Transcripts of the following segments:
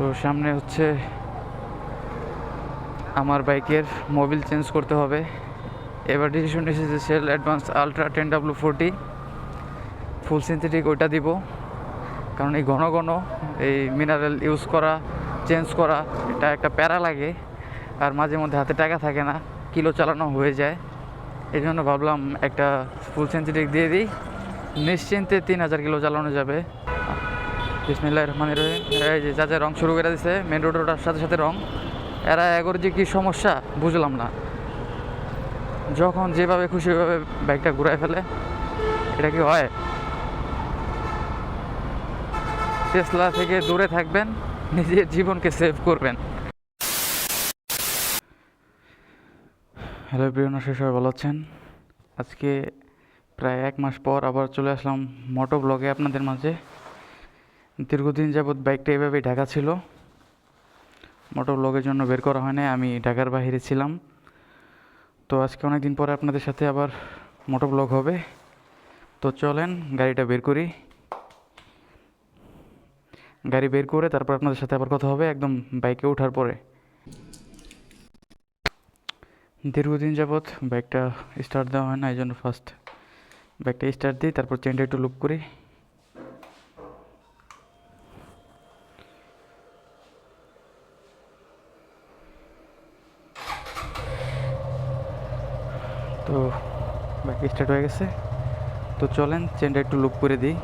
তো সামনে হচ্ছে আমার বাইকের মোবিল চেঞ্জ করতে হবে। এবার ডিসিশন এসেছে Shell advance ultra ten W forty full synthetic ওইটা দিব। কারণ এই ঘন ঘন এই মিনারেল ইউজ করা চেঞ্জ করা, এটা একটা প্যারা লাগে। আর মাঝে মধ্যে হাতে টাকা থাকে না, কিলো চালানো হয়ে যায়। এই জন্য ভাবলাম একটা ফুল সিনথেটিক দিয়ে দিই। নিশ্চিন্তে তিন হাজার কিলো চালানো যাবে। বিসমিল্লাহ রহমান এই যে যা রং শুরু করে দিছে মেন রোড ওটার সাথে সাথে রং। এরা এগোর যে কী সমস্যা, বুঝলাম না। যখন যেভাবে খুশি ওইভাবে বাইকটা ঘুরায় ফেলে, এটা কি হয়? টেসলা থেকে দূরে থাকবেন, নিজের জীবনকে সেভ করবেন। হ্যালো প্রিয় নশো সবাই ভালো আছেন। আজকে প্রায় এক মাস পর আবার চলে আসলাম মোটো ব্লগে আপনাদের মাঝে। দীর্ঘদিন যাবৎ বাইকটা এভাবেই ঢাকা ছিল। মোটো ব্লগের জন্য বের করা হয় নাই, আমি ঢাকার বাইরে ছিলাম। তো আজকে অনেক দিন পরে আপনাদের সাথে আবার মোটো ব্লগ হবে। তো চলেন, গাড়িটা বের করি। গাড়ি বের করে তারপর আপনাদের সাথে আবার কথা হবে একদম বাইকে ওঠার পরে। দীর্ঘদিন যাবৎ বাইকটা স্টার্ট দেওয়া হয় না, এই জন্য ফার্স্ট বাইকটা স্টার্ট দিই, তারপর চেনটা একটু লুপ করি তো বাইক স্টার্ট হয়ে গেছে। তো চলেন চেনটা একটু লুপ করে দিই।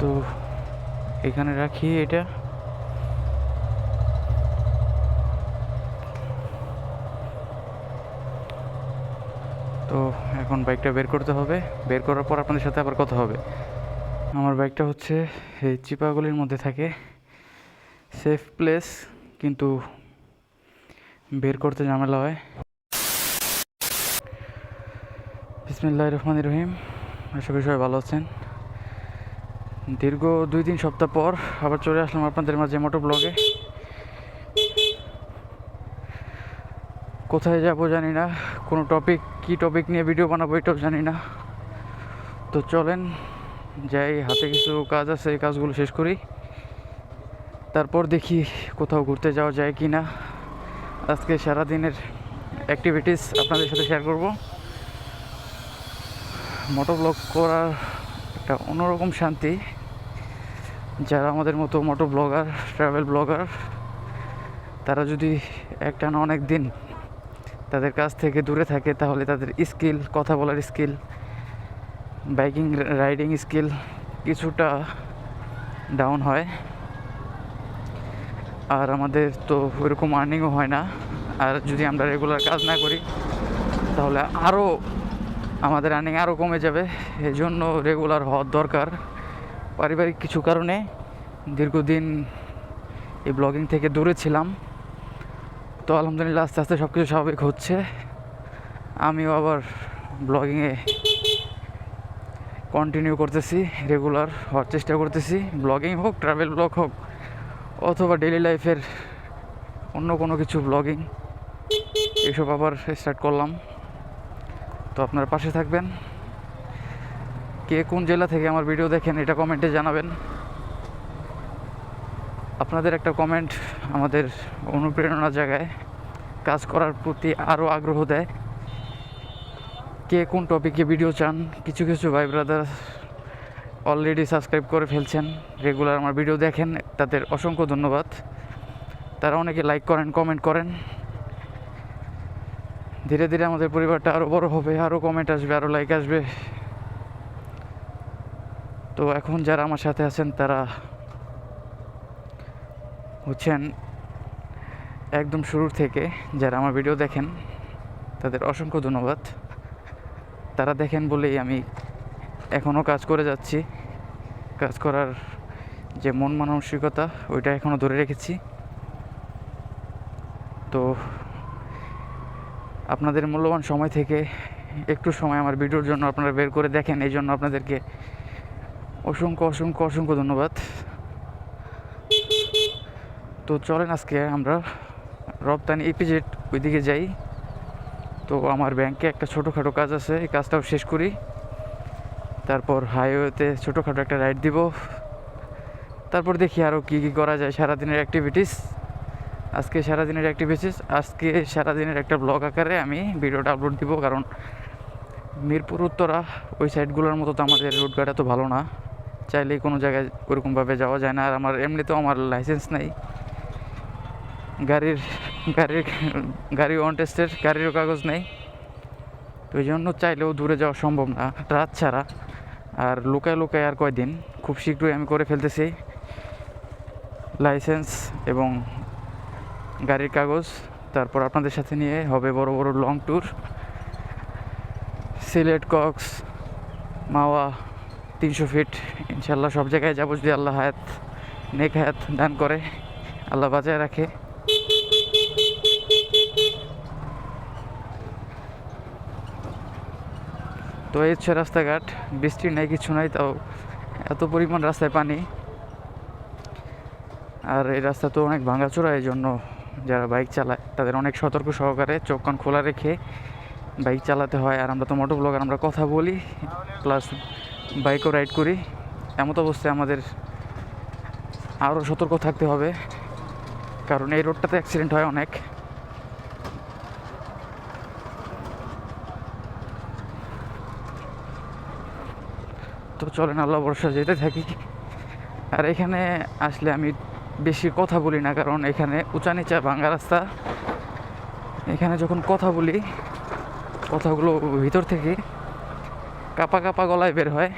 তো এখানে রাখি এটা তো এখন বাইকটা বের করতে হবে। বের করার পর আপনাদের সাথে আবার কথা হবে। আমার বাইকটা হচ্ছে এই চিপাগুলির মধ্যে থাকে। সেফ প্লেস কিন্তু বের করতে ঝামেলা হয়। বিসমিল্লাহ রহমান রহিম। আশা করি সবাই ভালো আছেন। দীর্ঘ দুই তিন সপ্তাহ পর আবার চলে আসলাম আপনাদের মাঝে মোটো ব্লগে কোথায় যাব জানি না। কোনো টপিক কি টপিক নিয়ে ভিডিও বানাবো এটাও জানি না। তো চলেন, যাই, হাতে কিছু কাজ আছে, এই কাজগুলো শেষ করি। তারপর দেখি কোথাও ঘুরতে যাওয়া যায় কি না। আজকে সারাদিনের অ্যাক্টিভিটিস আপনাদের সাথে শেয়ার করব। মোটো ব্লগ করার একটা অন্যরকম শান্তি। যারা আমাদের মতো মোটো ব্লগার ট্রাভেল ব্লগার তারা যদি একটা না অনেক দিন তাদের কাছ থেকে দূরে থাকে, তাহলে তাদের স্কিল, কথা বলার স্কিল, বাইকিং, রাইডিং স্কিল কিছুটা ডাউন হয়। আর আমাদের তো ওইরকম আর্নিংও হয় না। আর যদি আমরা রেগুলার কাজ না করি, তাহলে আরও আমাদের আর্নিং আরও কমে যাবে। এই জন্য রেগুলার হওয়ার দরকার। পারিবারিক কিছু কারণে দীর্ঘদিন এই ব্লগিং থেকে দূরে ছিলাম। তো আলহামদুলিল্লাহ আস্তে আস্তে সব কিছু স্বাভাবিক হচ্ছে। আমিও আবার ব্লগিংয়ে কন্টিনিউ করতেছি রেগুলার হওয়ার চেষ্টা করতেছি। ব্লগিং হোক ট্রাভেল ব্লগ হোক, অথবা ডেলি লাইফের অন্য কোনো কিছু ব্লগিং এসব আবার স্টার্ট করলাম। তো আপনার পাশে থাকবেন। কে কোন জেলা থেকে আমার ভিডিও দেখেন, এটা কমেন্টে জানাবেন। আপনাদের একটা কমেন্ট আমাদের অনুপ্রেরণা জায়গায় কাজ করার প্রতি আরও আগ্রহ দেয়। কে কোন টপিকে ভিডিও চান, কিছু কিছু ভাই ব্রাদার অলরেডি সাবস্ক্রাইব করে ফেলছেন রেগুলার আমার ভিডিও দেখেন, তাদের অসংখ্য ধন্যবাদ। তারা অনেকে লাইক করেন কমেন্ট করেন। ধীরে ধীরে আমাদের পরিবারটা আরও বড় হবে আরও কমেন্ট আসবে আরও লাইক আসবে। তো এখন যারা আমার সাথে আছেন, তারা হচ্ছেন একদম শুরুর থেকে যারা আমার ভিডিও দেখেন, তাদের অসংখ্য ধন্যবাদ। তারা দেখেন বলেই আমি এখনও কাজ করে যাচ্ছি। কাজ করার যে মন মানসিকতা, ওইটা এখনও ধরে রেখেছি। তো আপনাদের মূল্যবান সময় থেকে একটু সময় আমার ভিডিওর জন্য আপনারা বের করে দেখেন, এই জন্য আপনাদেরকে অসংখ্য অসংখ্য অসংখ্য ধন্যবাদ। তো চলেন আজকে আমরা রপ্তানি ইপিজেড ওইদিকে যাই। তো আমার ব্যাংকে একটা ছোটোখাটো কাজ আছে, এই কাজটাও শেষ করি। তারপর হাইওয়েতে ছোটোখাটো একটা রাইড দিব। তারপর দেখি আরও কী কী করা যায় সারাদিনের অ্যাক্টিভিটিস আজকে সারাদিনের অ্যাক্টিভিটিস আজকে সারাদিনের একটা ব্লগ আকারে আমি ভিডিওটা আপলোড দিব, কারণ মিরপুর, উত্তরা, ওই সাইডগুলোর মতো তো আমাদের রোডঘাট এত ভালো না। চাইলেই কোনো জায়গায় ওরকমভাবে যাওয়া যায় না। আর আমার এমনিতেও আমার লাইসেন্স নেই। গাড়ির গাড়ির, গাড়ি অন টেস্টের গাড়িরও কাগজ নেই। তো এই জন্য চাইলেও দূরে যাওয়া সম্ভব না, রাত ছাড়া। আর লুকায় লুকায় আর কয়দিন? খুব শীঘ্রই আমি করে ফেলতেছি। লাইসেন্স এবং গাড়ির কাগজ। তারপর আপনাদের সাথে নিয়ে হবে বড় বড় long tour Sylhet, Cox, Mawa, তিনশো ফিট ইনশাল্লাহ সব জায়গায় যাব যদি আল্লাহ হায়াত, নেক হায়াত দান করে, আল্লাহ বাঁচায় রাখে। তো এই হচ্ছে রাস্তাঘাট। বৃষ্টি নেই, কিছু নাই, তাও এত পরিমাণ রাস্তায় পানি। আর এই রাস্তা তো অনেক ভাঙাচোরা, এই জন্য যারা বাইক চালায়, তাদের অনেক সতর্ক সহকারে চোখ কান খোলা রেখে বাইক চালাতে হয়। আর আমরা তো মোটর ব্লগার, আমরা কথা বলি, প্লাস বাইকও রাইড করি। এমত অবস্থায় আমাদের আরও সতর্ক থাকতে হবে, কারণ এই রোডটাতে অ্যাক্সিডেন্ট হয় অনেক। তো চলেন আল্লাহ ভরসা যেতে থাকি। আর এখানে আসলে আমি বেশি কথা বলি না, কারণ এখানে উঁচা নিচা ভাঙ্গা রাস্তা। এখানে যখন কথা বলি, কথাগুলো ভিতর থেকে কাপা কাপা গলায় বের হয়।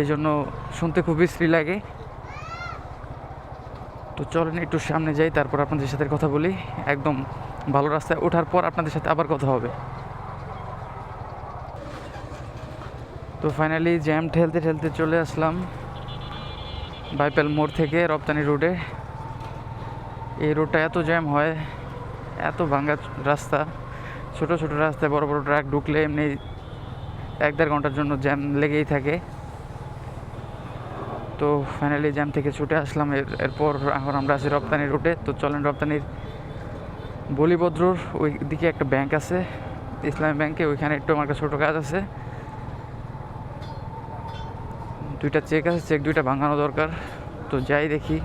এই জন্য শুনতে খুব বিশ্রী লাগে। তো চলেন, একটু সামনে যাই, তারপর আপনাদের সাথে কথা বলি। একদম ভালো রাস্তায় ওঠার পর আপনাদের সাথে আবার কথা হবে। তো ফাইনালি জ্যাম ঠেলতে ঠেলতে চলে আসলাম বাইপেল মোড় থেকে রপ্তানি রোডে এই রোডটা এত জ্যাম হয়, এত ভাঙ্গা রাস্তা। ছোট ছোট রাস্তায় বড় বড় ট্রাক ঢুকলে এমনি এক দেড় ঘণ্টার জন্য জ্যাম লেগেই থাকে। তো ফাইনালি জ্যাম থেকে ছুটে আসলাম। এর, এরপর এখন আমরা আছি রপ্তানি রুটে তো চলেন রপ্তানির বলিভদ্রর ওই দিকে একটা ব্যাংক আছে, ইসলামী ব্যাংকে ওইখানে একটু আমার কাছে ছোটো কাজ আছে। দুইটা চেক আছে, চেক দুইটা ভাঙানো দরকার। তো যাই দেখি।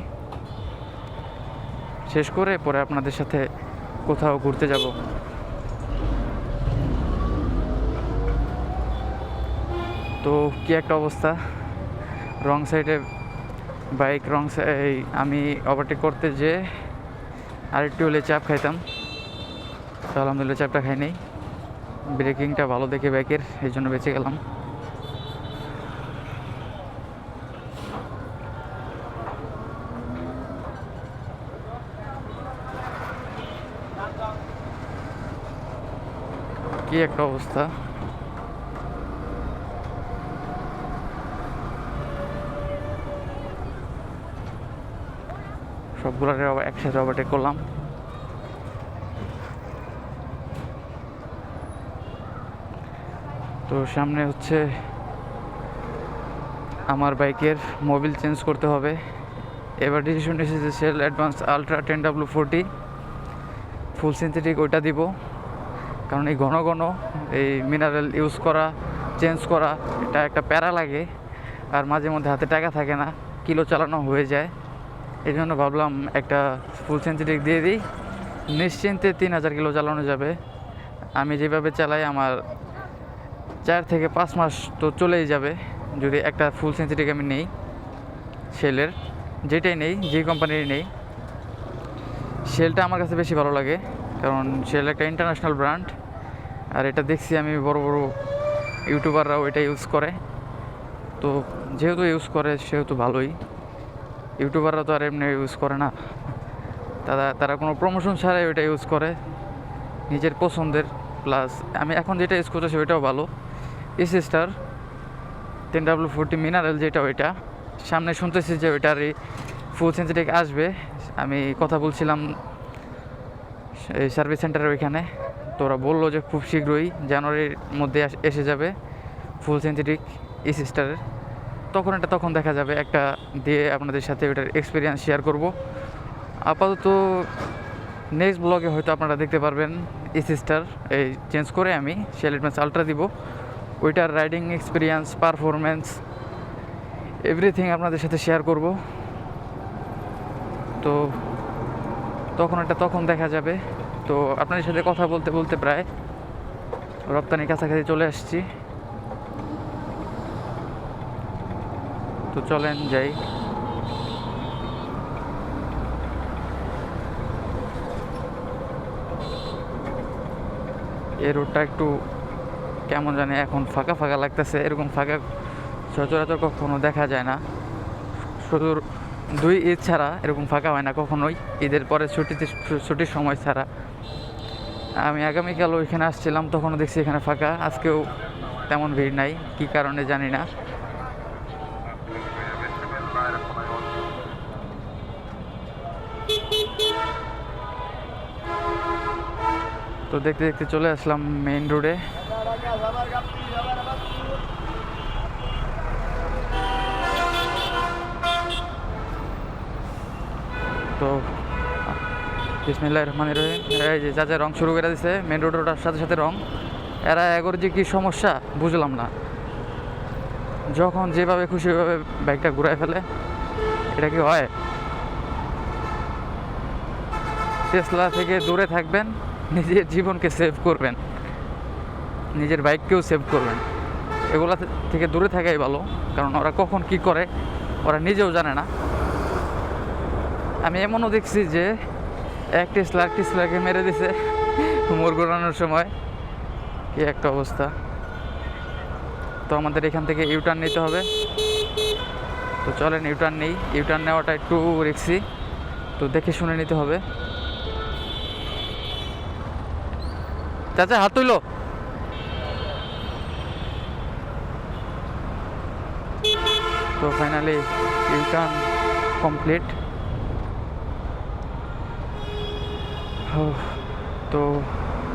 শেষ করে পরে আপনাদের সাথে কোথাও ঘুরতে যাব। তো কি একটা অবস্থা? রং সাইডে বাইক, রং সাইড আমি ওভারটেক করতে যে আরেকটু হলে চাপ খাইতাম। তো আলহামদুলিল্লাহ চাপটা খাই নেই। ব্রেকিংটা ভালো দেখে বাইকের, এই জন্য বেঁচে গেলাম। কি একটা অবস্থা? সবগুলোরে আবার একসাথে ওভারটেক করলাম। তো সামনে হচ্ছে আমার বাইকের মোবিল চেঞ্জ করতে হবে। এবার ডিসিশন এসেছে Shell advance ultra ten W forty full synthetic ওইটা দিব। কারণ এই ঘন ঘন এই মিনারেল ইউজ করা চেঞ্জ করা, এটা একটা প্যারা লাগে। আর মাঝে মধ্যে হাতে টাকা থাকে না কিলো চালানো হয়ে যায়। এই জন্য ভাবলাম একটা ফুল সেঞ্চুরিক দিয়ে দিই। নিশ্চিন্তে তিন হাজার কিলো চালানো যাবে। আমি যেভাবে চালাই আমার চার থেকে পাঁচ মাস তো চলেই যাবে, যদি একটা ফুল সেঞ্চুরিক আমি নেই সেলের যেটাই নেই, যে কোম্পানির নেই সেলটা আমার কাছে বেশি ভালো লাগে। কারণ সেল একটা ইন্টারন্যাশনাল ব্র্যান্ড আর এটা দেখছি আমি বড় বড় ইউটিউবাররাও এটা ইউজ করে। তো যেহেতু ইউজ করে, সেহেতু ভালোই। ইউটিউবাররা তো আর এমনি ইউজ করে না। তারা তারা কোনো প্রমোশন ছাড়াই ওইটা ইউজ করে, নিজের পছন্দের। প্লাস আমি এখন যেটা ইউজ করতেছি ওইটাও ভালো। Star ten W forty mineral যেটা ওইটা। সামনে শুনতেছি যে ওইটার ফুল সেঞ্চুরিক আসবে। আমি কথা বলছিলাম এই সার্ভিস সেন্টারের ওইখানে। তো ওরা বলল যে খুব শীঘ্রই জানুয়ারির মধ্যে এসে যাবে ফুল সিনথেটিক ই সিস্টারের তখন এটা তখন দেখা যাবে একটা দিয়ে আপনাদের সাথে ওটার এক্সপিরিয়েন্স শেয়ার করব। আপাতত নেক্সট ব্লগে হয়তো আপনারা দেখতে পারবেন ই সিস্টার এই চেঞ্জ করে আমি শেলেটমেন্স আলট্রা দিব। ওইটার রাইডিং এক্সপিরিয়েন্স পারফরমেন্স এভরিথিং আপনাদের সাথে শেয়ার করব। তো তখন এটা তখন দেখা যাবে। তো আপনাদের সাথে কথা বলতে বলতে প্রায় রপ্তানির কাছাকাছি চলে আসছি। তো চলেন যাই। এই রোডটা একটু কেমন জানি এখন ফাঁকা ফাঁকা লাগতেছে। এরকম ফাঁকা সচরাচর কখনো দেখা যায় না। শুধু দুই ঈদ ছাড়া এরকম ফাঁকা হয় না, কখনোই। ঈদের পরে ছুটিতে, ছুটির সময় ছাড়া। আমি আগামীকাল ওইখানে আসছিলাম, তখনও দেখছি এখানে ফাঁকা। আজকেও তেমন ভিড় নাই, কী কারণে জানি না। তো দেখতে দেখতে চলে আসলাম মেইন রোডে তো বিসমিল্লাহ রহমান রহিম। এই যে যা যা রং শুরু করে দিছে মেন রোড ওটার সাথে সাথে রং। এরা এগোর যে কী সমস্যা, বুঝলাম না। যখন যেভাবে খুশি ওইভাবে বাইকটা ঘুরায় ফেলে, এটা কি হয়? টেসলা থেকে দূরে থাকবেন, নিজের জীবনকে সেভ করবেন। নিজের বাইককেও সেভ করবেন। এগুলা থেকে দূরে থাকাই ভালো, কারণ ওরা কখন কি করে, ওরা নিজেও জানে না। আমি এমনও দেখছি যে এক টেসলা এক টেসলাকে মেরে দিছে মোর ঘোরানোর সময়। কি একটা অবস্থা। তো আমাদের এখান থেকে ইউটার্ন নিতে হবে। তো চলেন ইউটার্ন নেই। ইউটার্ন নেওয়াটা একটু রিক্সি। তো দেখে শুনে নিতে হবে। চাচা, হাত তুইলো তো ফাইনালি ইউটার্ন কমপ্লিট তো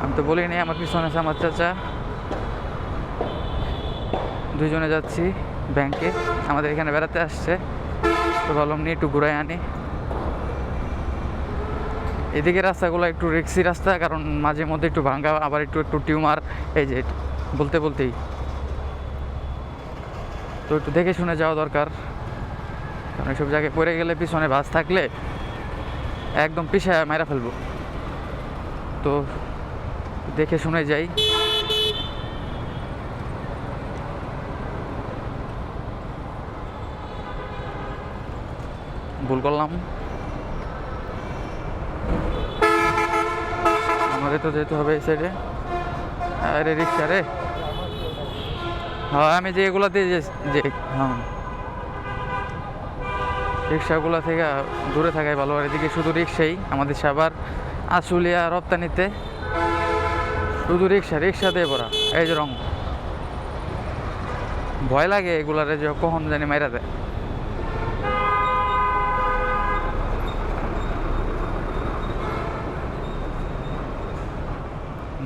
আমি তো বলিনি, আমার পিছনে আছে আমার চাচা। দুজনে যাচ্ছি ব্যাংকে, আমাদের এখানে বেড়াতে আসছে। তো ভাবলাম নিয়ে একটু ঘুরাই আনি। এদিকে রাস্তাগুলো একটু রিক্সি রাস্তা, কারণ মাঝে মধ্যে একটু ভাঙ্গা, আবার একটু একটু টিউমার, এই যে বলতে বলতেই। তো একটু দেখে শুনে যাওয়া দরকার, কারণ এসব জায়গায় পড়ে গেলে পিছনে বাস থাকলে একদম পিছায় মারা ফেলব। তো দেখে শুনে যাই। ভুল করলাম। আমাদের তো যেতে হবে এই সাইডে আরে রিক্সা রে। হ্যাঁ আমি যে এগুলাতে যে হ্যাঁ। রিক্সাগুলো থেকে দূরে থাকাই ভালো, আর এদিকে শুধু রিক্সাই, আমাদের সাবার আশুলিয়া রপ্তানিতে শুধু রিক্সা রিক্সা দিয়ে পড়া, এই যে রং। ভয় লাগে এগুলারে যে কখন জানি মাইরা দেয়।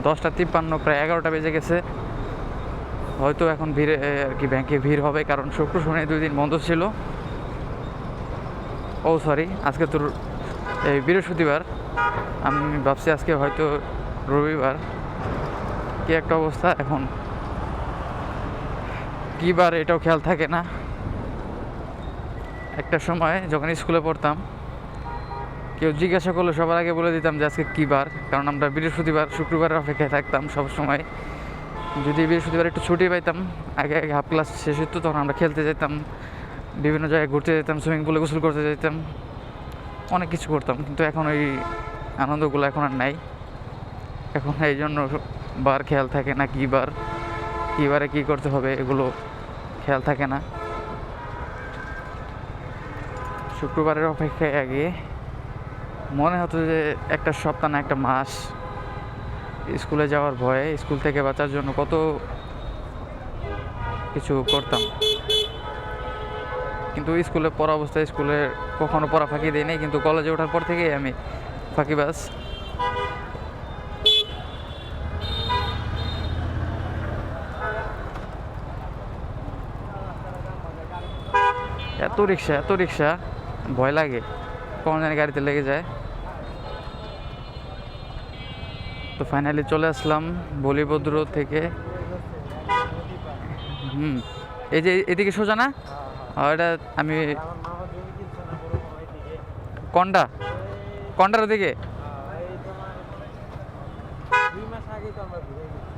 দশটা তিপ্পান্ন, প্রায় এগারোটা বেজে গেছে। হয়তো এখন ভিড়ে আর কি ব্যাংকে ভিড় হবে, কারণ শুক্র, শনি দুই দিন বন্ধ ছিল। ও সরি আজকে তো র- এই বৃহস্পতিবার আমি ভাবছি আজকে হয়তো রবিবার। কি একটা অবস্থা এখন? কী বার এটাও খেয়াল থাকে না। একটা সময় যখন স্কুলে পড়তাম, কেউ জিজ্ঞাসা করলে সবার আগে বলে দিতাম যে আজকে কী বার, কারণ আমরা বৃহস্পতিবার, শুক্রবারের অপেক্ষায় থাকতাম সব সময় যদি বৃহস্পতিবার একটু ছুটি পাইতাম, আগে আগে হাফ ক্লাস শেষ হতো তখন আমরা খেলতে যেতাম, বিভিন্ন জায়গায় ঘুরতে যেতাম সুইমিং পুলে গোসল করতে যেতাম। অনেক কিছু করতাম, কিন্তু এখন ওই আনন্দগুলো এখন আর নাই। এখন এই জন্য বার খেয়াল থাকে না কী বার, কী বারে কী করতে হবে এগুলো খেয়াল থাকে না। শুক্রবারের অপেক্ষায় আগে মনে হতো যে একটা সপ্তাহ না, একটা মাস। স্কুলে যাওয়ার ভয়ে স্কুল থেকে বাঁচার জন্য কত কিছু করতাম। কিন্তু স্কুলে পড়া অবস্থায় স্কুলে কখনো পড়া ফাঁকি দেয় নাই, কিন্তু কলেজে ওঠার পর থেকেই আমি ফাঁকিবাজ। এত রিক্সা এত রিক্সা, ভয় লাগে, কখন জানি গাড়িতে লেগে যায়। তো ফাইনালি চলে আসলাম বলিভদ্র থেকে। হুম, এই যে এদিকে সোজা না? এটা আমি আমরা ঘুরে গেছি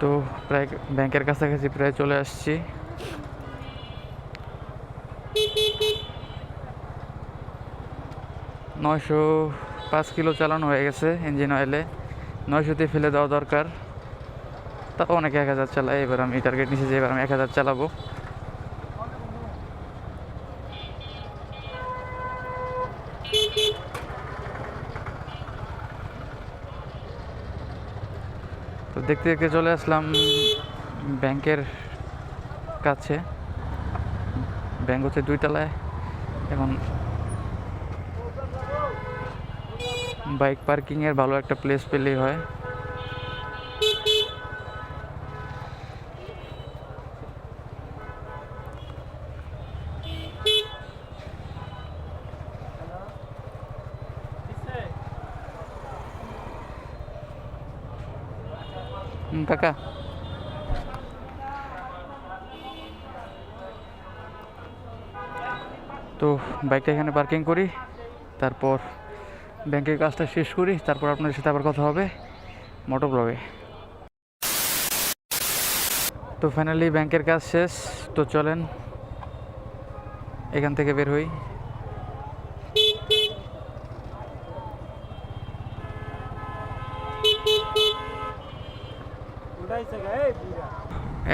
তো প্রায় ব্যাংকের কাছাকাছি প্রায় চলে আসছি। নয়শো পাঁচ কিলো চালানো হয়ে গেছে ইঞ্জিন অয়েলে। নয়শোতে ফেলে দেওয়া দরকার। তাও অনেকে এক হাজার চালায়, এবার আমি টার্গেট নিচে যে এবার আমি এক হাজার চালাবো। তো দেখতে দেখতে চলে আসলাম ব্যাংকের কাছে। ব্যাংক হচ্ছে দুই তলায়। এখন বাইক পার্কিংয়ের ভালো একটা প্লেস পেলেই হয়। কাকা। তো বাইকটা এখানে পার্কিং করি তারপর ব্যাংকের কাজটা শেষ করি, তারপর আপনাদের সাথে আবার কথা হবে মোটর ব্লগে তো ফাইনালি ব্যাংকের কাজ শেষ, তো চলেন এখান থেকে বের হই।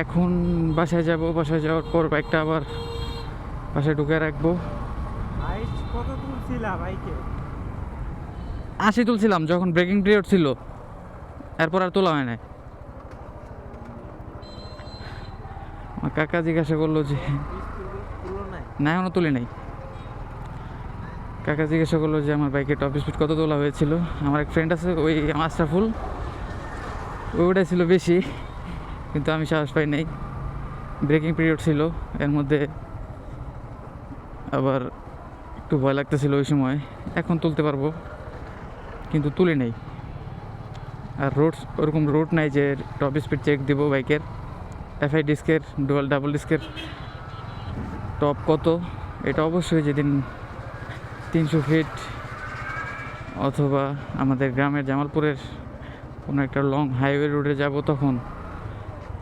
এখন বাসায় যাব, বাসায় যাওয়ার পর বাইকটা আবার বাসায় ঢুকে রাখব। কত বাইকে আশি তুলছিলাম যখন ব্রেকিং পিরিয়ড ছিল। এরপর আর তোলা হয় না আমার কাকা জিজ্ঞাসা করল যে নাই না এখনও তুলি নাই। কাকা জিজ্ঞাসা করল যে, আমার বাইকের টপ স্পিড কত তোলা হয়েছিল? আমার এক ফ্রেন্ড আছে, ওই মাস্টারফুল ওইটা ছিল বেশি, কিন্তু আমি সাহস পাই নাই। ব্রেকিং পিরিয়ড ছিল, এর মধ্যে আবার একটু ভয় লাগতেছিল ওই সময়। এখন তুলতে পারব। কিন্তু তুলে নেই। আর রোড ওরকম রোড নাই যে টপ স্পিড চেক দিব বাইকের। এফআই ডিস্কের ডুয়াল ডাবল ডিস্কের টপ কত? এটা অবশ্যই যেদিন তিনশো ফিট অথবা আমাদের গ্রামের জামালপুরের কোনো একটা লং হাইওয়ে রোডে যাব তখন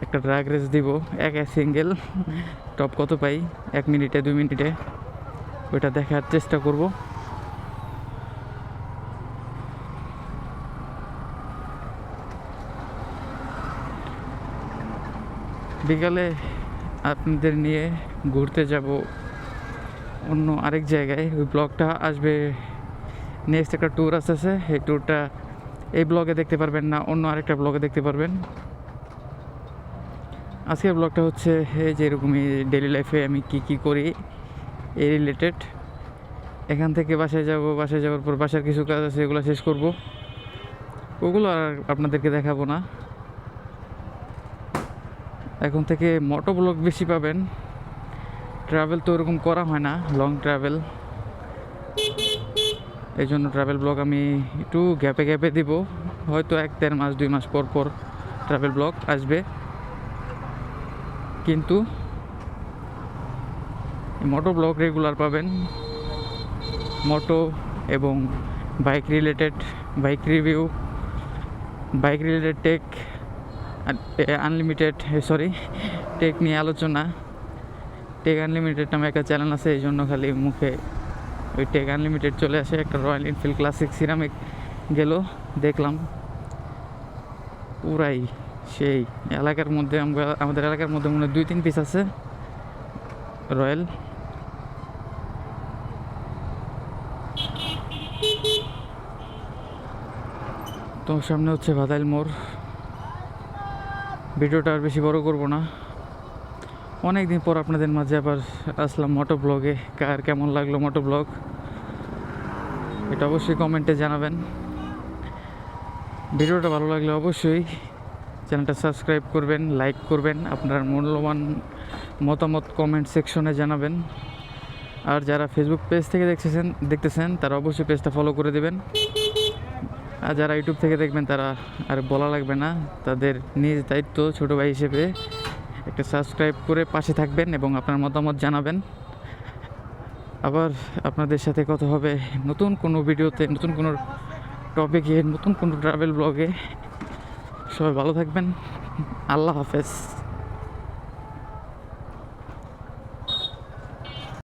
একটা ড্রাগ রেস দিব এক এক সিঙ্গেল টপ কত পাই? এক মিনিটে দুই মিনিটে। ওইটা দেখার চেষ্টা করব। বিকালে আপনাদের নিয়ে ঘুরতে যাব অন্য আরেক জায়গায়। ওই ব্লগটা আসবে নেক্সট একটা ট্যুর আসতেছে। এই ট্যুরটা এই ব্লগে দেখতে পারবেন না, অন্য আরেকটা ব্লগে দেখতে পারবেন। আজকের ব্লগটা হচ্ছে এই যে এরকমই ডেলি লাইফে আমি কি কি করি, এই রিলেটেড এখান থেকে বাসায় যাব, বাসায় যাওয়ার পর বাসার কিছু কাজ আছে, এগুলো শেষ করব। ওগুলো আর আপনাদেরকে দেখাবো না। এখন থেকে মোটো ব্লগ বেশি পাবেন। ট্রাভেল তো ওরকম করা হয় না লং ট্রাভেল এই জন্য ট্রাভেল ব্লগ আমি একটু গ্যাপে গ্যাপে দিব। হয়তো এক, দেড় মাস, দুই মাস পর পর ট্রাভেল ব্লগ আসবে। কিন্তু মোটো ব্লগ রেগুলার পাবেন। মোটো এবং bike related bike review bike related tech unlimited sorry tech নিয়ে আলোচনা। টেক আনলিমিটেড নামে একটা চ্যানেল আছে, এই জন্য খালি মুখে ওই টেক আনলিমিটেড চলে আসে, একটা রয়্যাল এনফিল্ড ক্লাসিক সিরামিক গেল, দেখলাম। পুরাই সেই এলাকার মধ্যে আমরা, আমাদের এলাকার মধ্যে মনে দুই তিন পিস আছে রয়্যাল তো সামনে হচ্ছে ভাদাইল মোড় ভিডিওটা আর বেশি বড় করব না। অনেক দিন পর আপনাদের মাঝে আবার আসলাম মোটো ব্লগে কার কেমন লাগল মোটো ব্লগ এটা অবশ্যই কমেন্টে জানাবেন। ভিডিওটা ভালো লাগলে অবশ্যই চ্যানেলটা সাবস্ক্রাইব করবেন লাইক করবেন, আপনার মূল্যবান মতামত কমেন্ট সেকশনে জানাবেন। আর যারা ফেসবুক পেজ থেকে দেখতেছেন দেখতেছেন, তারা অবশ্যই পেজটা ফলো করে দেবেন। আর যারা ইউটিউব থেকে দেখবেন তারা আর বলা লাগবে না, তাদের নিজ দায়িত্ব ছোটো ভাই হিসেবে একটা সাবস্ক্রাইব করে পাশে থাকবেন এবং আপনার মতামত জানাবেন। আবার আপনাদের সাথে কথা হবে নতুন কোনো ভিডিওতে, নতুন কোনো টপিকে নতুন কোনো ট্রাভেল ব্লগে সবাই ভালো থাকবেন। আল্লাহ হাফেজ।